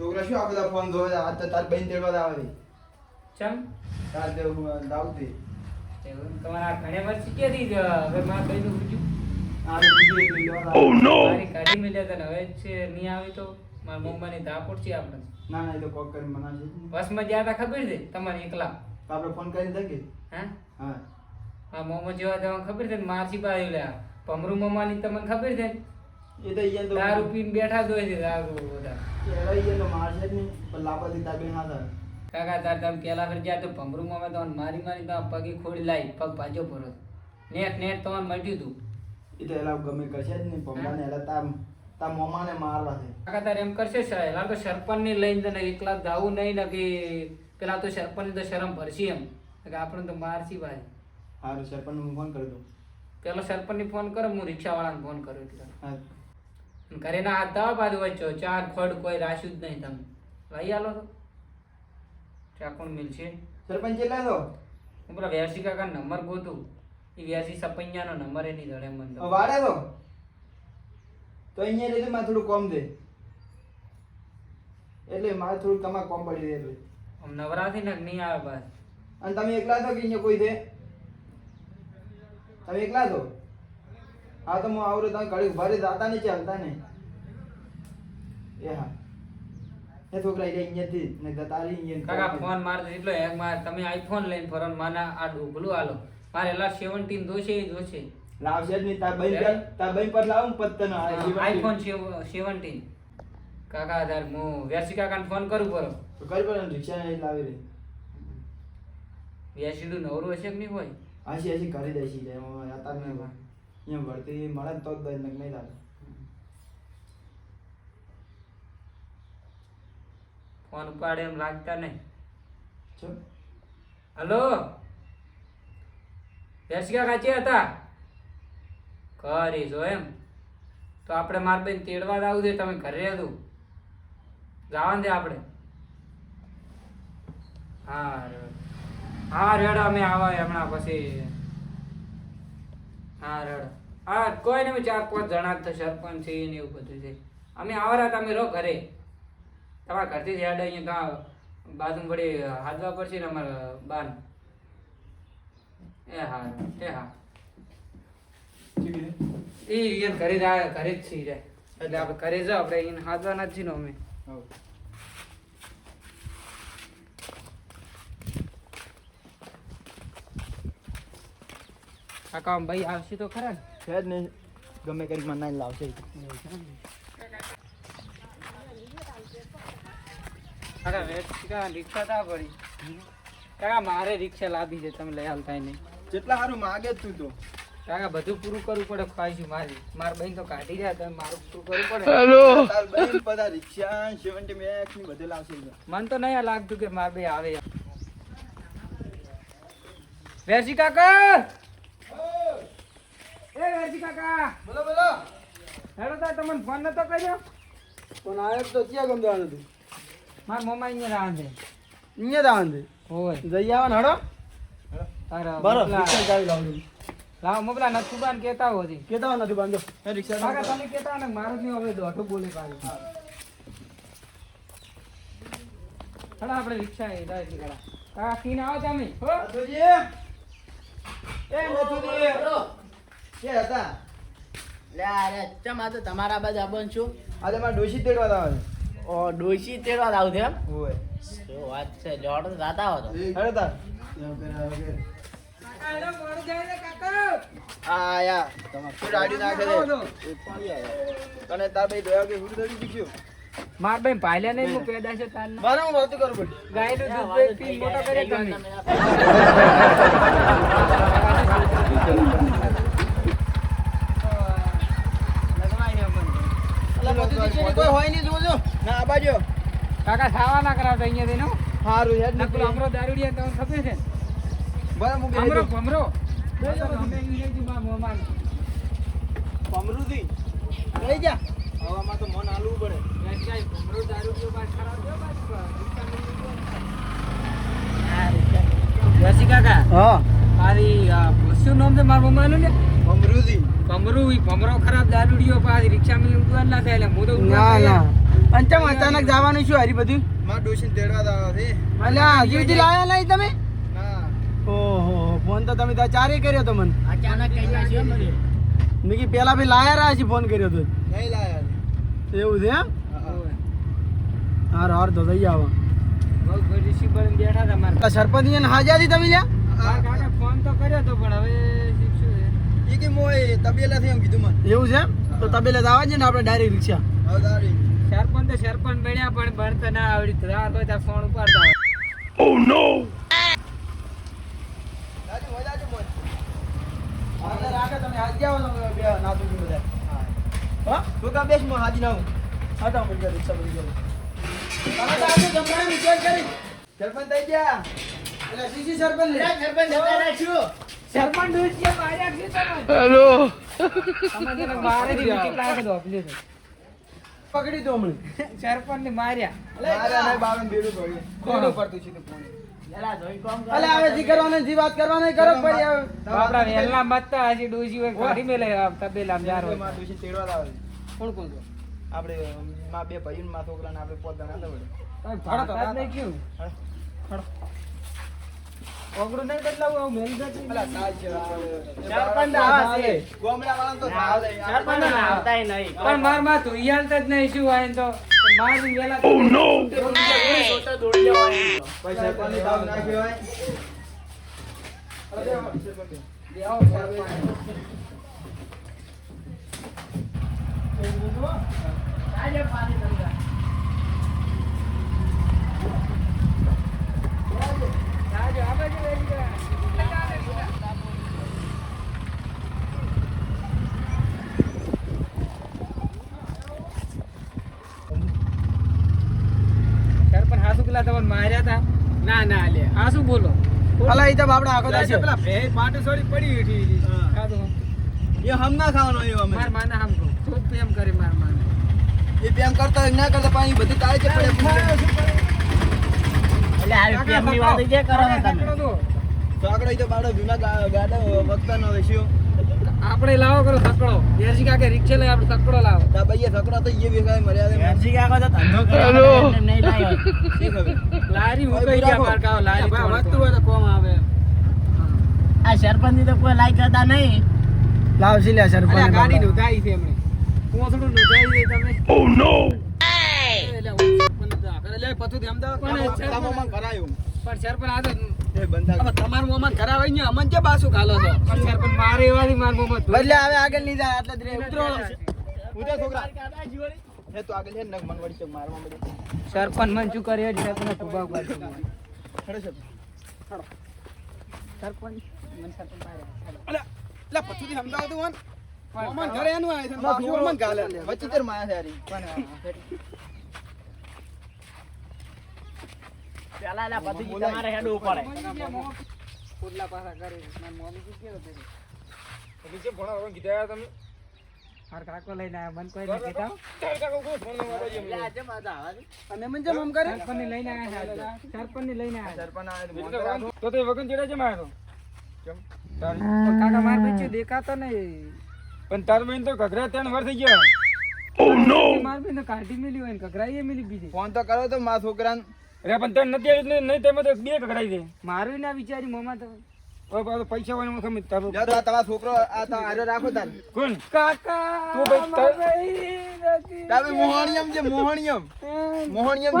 છોકરા શું આ બધા ફોન ધોવે આ તો તાર બેન તેડવા આવે. છે. ચમ? તાર તે દાવતી એવું તમારા ઘણે વર્ષ ક્યાંથી જ હવે મારા ભાઈનું પૂછ્યું? લેવા આવે. મારી કાઢી મેલ્યા ને હવે જ છે નહીં આવી તો મારા મમ્માની ધાપોટ છે આપણે ના ના એ તો કોક જ બસમાં ગયા હતા ખબર છે? તમારે એકલા. તો આપણે ફોન કરીને જઈએ હા? હા. આ મોમો જેવા તમને ખબર છે ને? મારસી બાજુ લ્યા. ભમરું મમ્માની તમને ખબર છે ને? એ તો ઈયન તો દારૂ પીને બેઠા જ હોય છે દારૂ બધા. એડા ઈયન તો મારશે જ નહીં પણ તાર બેન હાથ આવે. કાકા તાર તમે કેલા ફેર ગયા તો ભમરું માં તમને મારી મારી તો પગે ખોડી લાવી પગ ભાજો પરો નેટ નેટ તમને મટ્યું તું. એ તો એલા ગમે કરશે જ નહીં પંપાને એલા તાર તાર મોમાને મારવા છે. કાકા તારે એમ કરશે સર એલા તો સરપંચ ને લઈને તને એકલા જવું નહીં ને કે પેલા તો સરપંચ તો શરમ ભરશી એમ. કે આપણે તો મારશી ભાઈ. હારું સરપંચને હું ફોન કરી દઉં. પેલો સરપંચ ને ફોન કરો હું રિક્ષાવાળાને ફોન કરું એટલે હા. અને ઘરે ના હાથ દવા બાજુ વચ્ચો ચાર ખડ કોઈ રાખ્યું જ નહીં તમે. લઈ આલો તો. ત્યાં કોણ મિલશે? સરપંચ કેટલા તો. હું પેલા વ્યાસી કાકા નંબર ગોતું. એ વ્યાસી સપૈયાનો નંબર એની ધડે મને. વાડે તો. તો અહીંયા લેજો મારે થોડું કોમ દે એટલે મારે થોડું તમારે કોમ પડી દે એટલે. નવરાથી ને નહીં આવે બસ. અને તમે એકલા છો કે અહીંયા કોઈ દે તમે એકલા છો? હા તો હું આવડે તમે ઘડી ઊભા રહી જાતા નહીં ચાલતા ને એ હા. એ છોકરા એટલે અહીંયાથી ને અહીંયા કાકા ફોન મારતો એટલો હેક માર. તમે આઈફોન લઈને ફરો મને આ આલો મારે સેવન્ટીન દોશે ઈ દોશે લાવશે જ નહીં. તાર બઈ પર તાર બઈ પર લાવું પત્તન આઈફોન સેવન્ટીન કાકા તાર હું વ્યાસી કાકાને ફોન કરું પરો તો કરી ને રિક્ષા નહીં લાવી વ્યાસીડું નવરું હશે કે નહીં હોય? આશી આશી કરી દઈશી જાય એમાં હતા નહીં હોય. અહીંયા મળે તો જ નહીં લાગે ફોન ઉપાડે એમ લાગતા નહીં. હલો? વ્યાસી કાચી હતા? કરીશો એમ? તો આપણે માર બેન તેડવા આવું છે તમે ઘરે હતું જવાનું છે આપણે. હા રેડ. હા રેડ અમે આવા હમણાં પછી. હા રેડ. હા કોઈ નહીં ચાર પાંચ જણા તો સરપંચ છે ને એવું બધું છે. અમે આવરા તમે રહો ઘરે. તમારા ઘરથી જ હેડ અહીંયા ત્યાં બાજુ વળી હાજવા પડશે ને અમારા બાન? એ હા એ હા. એ ઈયન ઘરે જ ઘરે જ છીએ એટલે આપણે ઘરે જાઓ આપણે અહીંયા હાજવાના જ છીએ ને અમે. કાકા ભાઈ આવશે તો ખરા ને? છે જ નહીં ગમે કરી મને લાવશે. કાકા રિક્ષા રિક્ષા તા પડી. કાકા મારે રિક્ષા લાવી છે તમે લઈ હાલતા નહીં. જેટલા સારું માગે તું તો. કાકા બધું પૂરું કરવું પડે ખ્વાહિશ મારી. મારા બહેન તો કાઢી જાય તમે મારું પૂરું કરવું પડે. તાર બહેન બધા રિક્ષા સેવન્ટી મેક્સની બધે લાવશે. મને તો નહીં લાગતું કે માર બે આવે. વેરજી કાકા! એ વેરજી કાકા! બોલો બોલો. હેલો તાર તમને ફોન નતો કર્યો? ફોન આ તો ક્યાં ગમવાનું હતું મારા મમ્મા અહીંયા રાંધે. અહીંયા રાંધે? ઓય જઈ આવન હડો. તારા બરો રિક્ષા ચાવી લાવજો લાવો મોકલા નથુબાન હો હોતી કેતા નથી બાંધો એ રિક્ષા કાકા તમે કેતા ને મારો જ નહીં હવે દોઢું બોલે પાછું. હડા આપણે રિક્ષા એ જાય કાકા કાકા પીને આવો તમે હો. નથુજી એ નથુજી કે હતા. લે અરે ચમ આ તો તમારા બાજુ આબન છું. આજે મારા ડોશી તેડવા આવે ઓ ડોશી તેડવા આવું છે એમ? શું વાત છે જોડ તો જાતા હો તો. હેડો તાર કાકા હેડો મોડું જાય છે કાકા. આ આયા શું રાડી નાખે છે? તાર ભાઈ દયા કે હુડ દડી દીધું માર બેન પાયલા નહીં હું પેદા છે તાર મારે હું વાત કરું પડી ગાયનું દૂધ દહીં પી મોટા કરે તમે. અલા બધું દીકરી કોઈ હોય નહીં જોજો આ કાકા ખાવા ના કરાવતા અહીંયા દેનો સારું યાર નકલો અમરો દારૂડિયા તમને ખબર છે? બરાબર હું અમરો અમરો અમે માં અમરુદી લઈ જા. હવામાં તો મન આલવું પડે. અમરો દારૂડિયો બાદ ખરાબ રસી કાકા. હા. મારી આ, શું નામ છે મારા મમ્માનું ને? ભમરુદી ભમરો ભમરો ખરાબ દારૂડિયો પાછી રિક્ષા માં ઉડવાન ના થાય એટલે હું તો ના ના. અને ચમ અચાનક જવાનું શું હરી બધું? માં ડોશીને તેડવા દાવા છે. અલ્યા હજી સુધી લાયા નહીં તમે? ના. ઓહો ફોન તો તમે તો ચારે કર્યો તો મને. અચાનક કઈ નાખ્યો મને મેં પેલા ભી લાયા રહ્યા છે ફોન કર્યો તો. નહીં લાયા એવું છે એમ? હા. હાર હાર તો થઈ આવો બહુ good receiver ને બેઠા હતા મારા. સરપંચ ને હાજરી તમે લ્યા? ફોન તો કર્યો તો પણ હવે એ છે? કે મોય તબેલાથી એમ કીધું મને. એવું છે તો તબેલે જવા છે ને આપણે ડાયરેક્ટ રિક્ષા. હવે સરપંચ તો સરપંચ બન્યા પણ ભણતા ના આવડી. તો આ તો ત્યાં ફોન ઉપાડતા હોય રાજુ હોય રાજુ મોય આગળ તમે હાજી આવો તમે બે નાતું બધા. હા. તું કા બેસ મોય હાજી ના હું હા તો મને રિક્ષા બની ગયો તમે તો આજે જમવાનું વિચાર કરી. સરપંચ થઈ ગયા. એટલે સીસી સરપંચ લે સરપંચ જતા રાખ્યું સરપંચ ડોસીએ માર્યા છે તમે. હેલો તમારે જરા થી વિકેટ લાગે તો આપલે છે પકડી દો હમણાં સરપંચ ને માર્યા મારા નહીં બાવન બેડું પડ્યું. બેડું પડતું છે તો કોણ? જરા જોઈ કોમ કરો. અલે હવે જી જી વાત કરવાની કરો પડી હવે આપડા વેલના મતતા હજી ડોસી હોય કાઢી મેલે તબેલા જાર હોય. મારા ડોશીને તેડવા દાવા કોણ કોણ આપણે માં બે ભાઈ માં છોકરા ને આપણે પોતાના જણા હતા ભાડો નહીં કેવું ઓગળું નહીં બદલાવું આવું મેલ જતી આ- સરપંચ આવા છે. ગામડાવાળાને તો સાલ છે. સરપંચ ના આવતાય નહીં પણ મારમાં તું ઈયાલત જ નહીં શું હોય એમ તો મારી વેલા છોટો દોડી લેવાનો. પછી સરપંચને દાવ નાખ્યો હોય. આજે પાણી ધંધા. રાજો આ બાજુ લઈ ગયા સરપંચ હાસુ પેલા તમને માર્યા હતા ના ના લે. આ શું બોલો? અલા ઈ તો બાપડા આખો દાડો પેલા ભે પાટે છોડી પડી હેઠી. કાદો એ હમ ના ખાવાનો એ અમે. માર માને હમ તો પ્રેમ કરે માર માને. એ પ્રેમ કરતા હોય, ના કરતા પાણી બધું તારે જ પડે એટલે આવી પ્રેમની વાત જે કરો તમે? તો આગળ તો જૂના ગા- ગાડા વખતાનો વેચ્યો. આપણે લાવો કરો સકડો. દેશી કાકે રિક્ષે લઈ આપણે સકડો લાવો. તા ભાઈએ સકડો તો ઈ વેગાય મર્યાદે. વેરજી કાકો તો ધંધો કરો. નહીં લાવ્યો. લારી મુકાઈ ગયા. માર કાવ લારી ભાઈ, વધતું હોય તો કોમ આવે. આ સરપંચની તો કોઈ લાઈક કરતા નહીં. લાવશી લે સરપંચ ગાડી નોંધાઈ છે એમણે. પોસડું નોંધાઈ દે તમે. લે પથું થી અમદાવાદ પણ આ સરપંચ- મોમાં કરાયું. પણ સરપંચ આ તો એ બંધા હવે તમારું મોમાં કરાવે ને અમન કે બાસુ ખાલો છો. પણ સરપંચ મારે એવાથી માર મોમાં બદલે હવે આગળ નહીં જાય એટલે જ રે ઉતરો. છોકરા. હે તો આગળ હે ને મન વળી ચક મારવા મળે સરપંચ મન શું કરે છે સરપંચ ખુબાવ કાઢી ખડે છે. સરપંચ મન સરપંચ માર્યા. અલે લે પથું થી અમદાવાદ વન પણ અમન ઘરે એનું આવે છે. બાસુ છોકરો ગાલે વચ્ચે માયા છે હારી. પેલા એલા પતિજી તમારે હેડવું પડે. પોટલા પાછા કરે. મારી મમ્મી શું કેવું છે? હાર કાકો લઈને આવ્યા મન કોઈ નથી કીધા. એટલે આજે પાછા આવા છે. અને મન જેમ મમ કરે? સરપંચ ને લઈને આયા છે. સરપંચ ને લઈને આયા સરપંચ આયા તો ફોન રાખો. છે. પણ કાકા માર બચ્ચું દેખાતો નહીં. પણ તાર બેન તો ઘઘરા ત્રણ વાર થઈ ગયા. માર બેન તો કાઢી મેલી હોય ને કકરાઈએ મેલી બીજી. ફોન તો કરો તો મારા છોકરાને. અરે પણ તને નથી આવી નહીં તેમ તો બે કકડાઈ દે. મારું ના વિચારી મોમા તો. પૈસા હોય ને ખમી તારો તમારો છોકરો આ તો રાખો તાર. કોણ? કાકા તું ભાઈ તારે મોહણિયમ છે મોહણિયમ. મોહણિયમ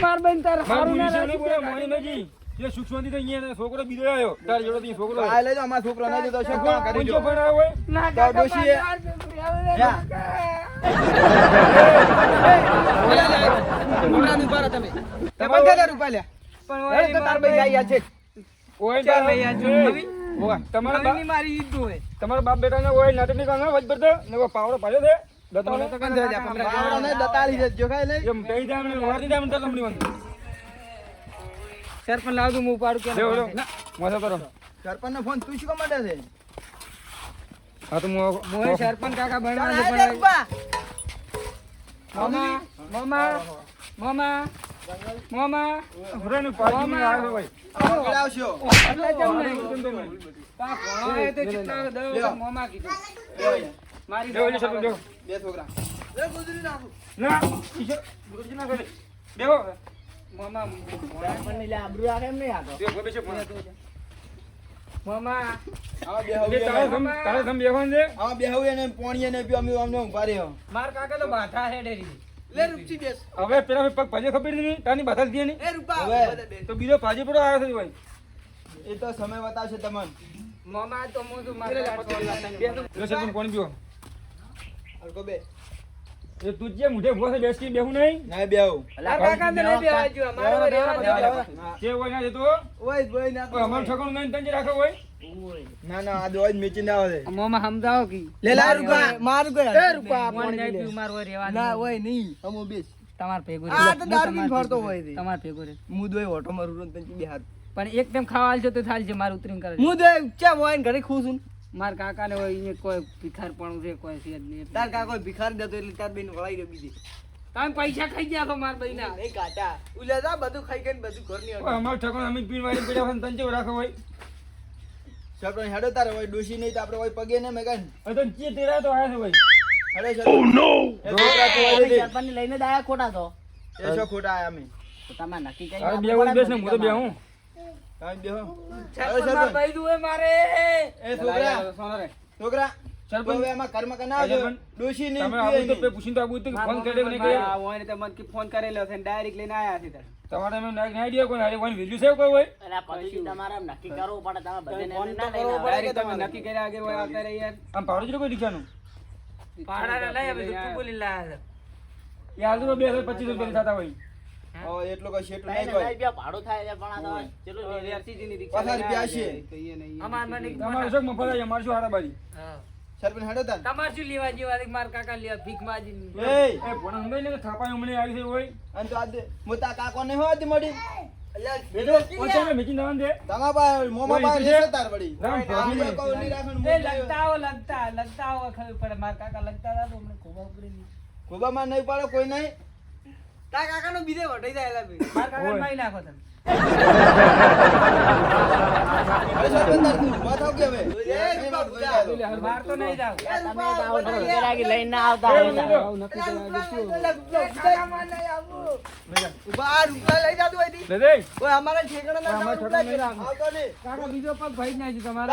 માર બેન તાર હારું ના વિશે નહીં બોલે લાગી મોહી નજી એ સુખ શાંતિ તો છોકરો બીજો આવ્યો તાર જોડે થી છોકરો આ લેજો અમારા છોકરો ના દીધો છે કોણ કરી જો પણ આવ્યો હોય. ના તો આવજો. એ, તમારા બાપ બેટા ને ઓય નાટકની કાંગા ભરતો ને પાવડો પાડ્યો છે. સરપંચ લાવજો હું ઉપાડું કે. સરપંચ નો ફોન તું શું કામ માટે છે? હા તો હું- સરપંચ કાકા બનવા પણ મોમા મોમા. મોમા. મોમા. ઘોડાનું પાડી ને આવ્યો ભાઈ. આવશો. એટલે કેમ નહીં. પા ભણો એ તો ચિત્તા દો મોમા કીધું. મારી લેવો, લેવો, સબ લેવો. બે છોકરા. એ ગુજરી નાખું. ના ઈશ્વર, ગુરુજી ના કરે. બેહો. મામા સરપંચને લે આબરૂ આ કેમ નહીં આતો તો. બેહો, બેસો, પણ. મોમા. આ બે એટલે તારે સમ- તારે સમ બેહવાન છે? આવા બે એને ને એને ને અમે અમને ઊભા રહ્યો. માર કાકા તો બાધા હે ડેરી લે રૂપસી બેસ. હવે પેલા પગ ભાજે ખબર નહીં તારની બાધા લીધી નહીં એ રૂપા હવે. બધા બેસ. તો બીજો ભાજી પડો આવ્યો છે ભાઈ. એ તો સમય બતાવશે તમને. મામા તો હું મારે કોણ પીવો? અલકો બે. એ તું જે મુઢે ઊભો છે બેસી બેહું નહીં. ના બે આવું કાકા તો નહીં બેવા જો રેવા જે હોય ના જતો ઓય બોય ના કોઈ અમારું ઠકાણું નહીં તંજે રાખો હોય? ના ના આ દોજ મેચી ના આવે. મામા સમજાવો કી. લે લા રૂપા. મારું કોઈ એ રૂપા કોણ નહીં પીવું માર હોય રેવા ના દો નહીં. અમો બેસ. તમાર ભેગું આ તો દારૂ પીને ફરતો હોય. છે. તમાર ભેગું રે હું દોય ઓટો મારું રોન તંચી પણ એક ટાઈમ ખાવા આલજો તો થાલશે માર ઉતરીને કરે હું ચા હોય ઘરે ખુશ છું માર કાકાને હોય અહીંયા કોઈ ભિખાર પણ છે કોઈ છે જ નહીં. તાર કાકો ભિખાર દેતો એટલે તાર બેન વળાઈ ગયો બીજી. તમે પૈસા ખાઈ ગયા છો માર બઈના એ કાટા ઉલ્યા જા બધું ખાઈ ગઈ બધું ઘરની અમાર અમારું અમે પીણ વાળી પડ્યા હોય તને જેવું રાખો હોય? સરપંચ હેડો તારે હોય ડોસી નહીં તો આપણે હોય પગે ને મેં હવે તો ચીએ તેરા તો આયા છે ભાઈ. હેડો ઓ નો તો હોય. સરપંચને લઈને દાયા આયા ખોટા તો. એ શું ખોટા આયા અમે. તો તમારે નક્કી કરી બે હું બેસ ને હું તો બેહું. તમે છોકરા. ફોન કરેલો છે ડાયરેક્ટ લઈને આવ્યા છે તમારે ના આઈડિયા કોઈ? હારે કોઈ વેલ્યુ છે કોઈ હોય? એટલે પછી તમારે નક્કી કરવું પડે તમે બધાને ના લઈને નક્કી કર્યા આગળ હોય આવતા યાર. આમ કોઈ ભાડા લઈ આવે તું બોલી લાયા એ તો બે હજાર પચીસ રૂપિયા થતા હોય. એટલો કઈ શેઠું નહીં કોઈ. ભાડું થાય છે પણ આ તો ચેટલું ની લે. પાછા રૂપિયા છે. અમાર મને તમારે શું મફત અમારે શું હારા બારી હા. સરપંચ હેડો તાન. તમાર શું લેવા જેવા? માર કાકા લેવા ભીખ માજી એ. એ પણ હમે ને થાપા હમણે આવી છે ઓય. અન તો આજે મોટા કાકો ને હતા ઉપડી ખોબામાં નહીં પાડો કોઈ નહીં? તાર કાકાનો બીજે વટાઈ જાય લા ભાઈ માર કાકા. મારી નાખો તમે. તું તો. તો તો ના તી. ના. કાકા બીજો પગ ભાઈ જ નાખ્યું તમારે.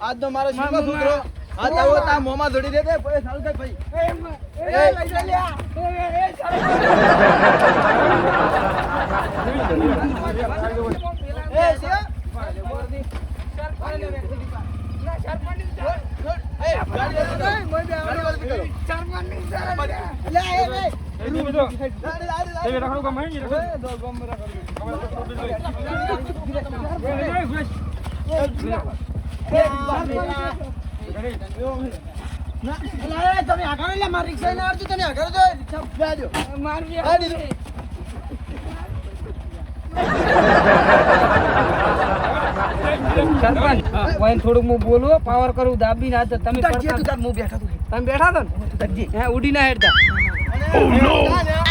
આજનો મારો છોકરો. આ તો મોંમાં જોડી દે દે પછી સારું થાય ભાઈ એ લઈ જા લ્યા. એ શિવા. એ, ગાડી વાળી કરો. ગાડી વાળી કરો. લે, એ, એ. એ બે બીજો ગાડી, ગાડી, તે બે ગાડી. રખડો કમાઈ ને રખડો ના, એટલે એ તમે આગળ લે મારી રિક્ષા ના આવતી તમે આગળ જો રિક્ષા બેજો આ દીધું સરપંચ વાઈન થોડુંક હું બોલું પાવર કરું દાબી ના તો તમે હું બેઠા તું. તમે બેઠા તો ને હે ઉડી ના હેડતા ના.